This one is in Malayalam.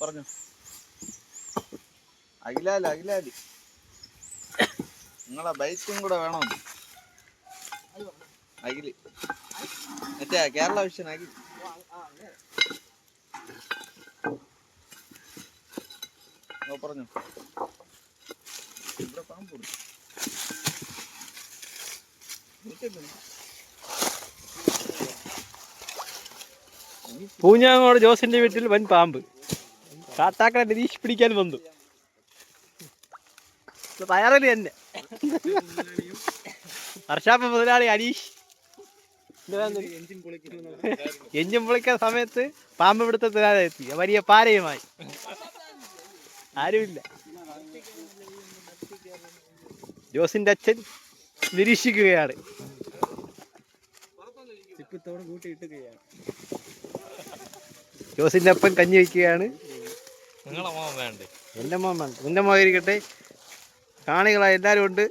പറഞ്ഞു. അഖിലാൽ അഖിലാൽ. നിങ്ങളെ ബൈക്കും കൂടെ വേണോ. അഖിൽ. മറ്റേ കേരള വിഷൻ അഖിൽ ഓ പറഞ്ഞു. ഇവിടെ പാമ്പ് ഉണ്ട്. പൂഞ്ഞാങ്ങോട് ജോസിന്റെ വീട്ടിൽ വൻ പാമ്പ്. കാട്ടാക്കട നിരീക്ഷ പിടിക്കാൻ വന്നു. തയ്യാറല്ലേ തന്നെ. ഹർഷാപ്പ മുതലാളി അനീഷ്. എഞ്ചിൻ പൊളിക്കാൻ സമയത്ത് പാമ്പ് പിടുത്തത്തിനാതെ എത്തി. വലിയ പാരയുമായി. ആരുമില്ല. ജോസിന്റെ അച്ഛൻ നിരീക്ഷിക്കുകയാണ്. ജോസിന്റെ അപ്പൻ കഞ്ഞി വയ്ക്കുകയാണ്. നിങ്ങളെ മോൻ വേണ്ടേ? എന്റെ മോൻ വേണ്ട. നിന്റെ മോൻ ഇരിക്കട്ടെ കാണികളായ എല്ലാരും ഉണ്ട്.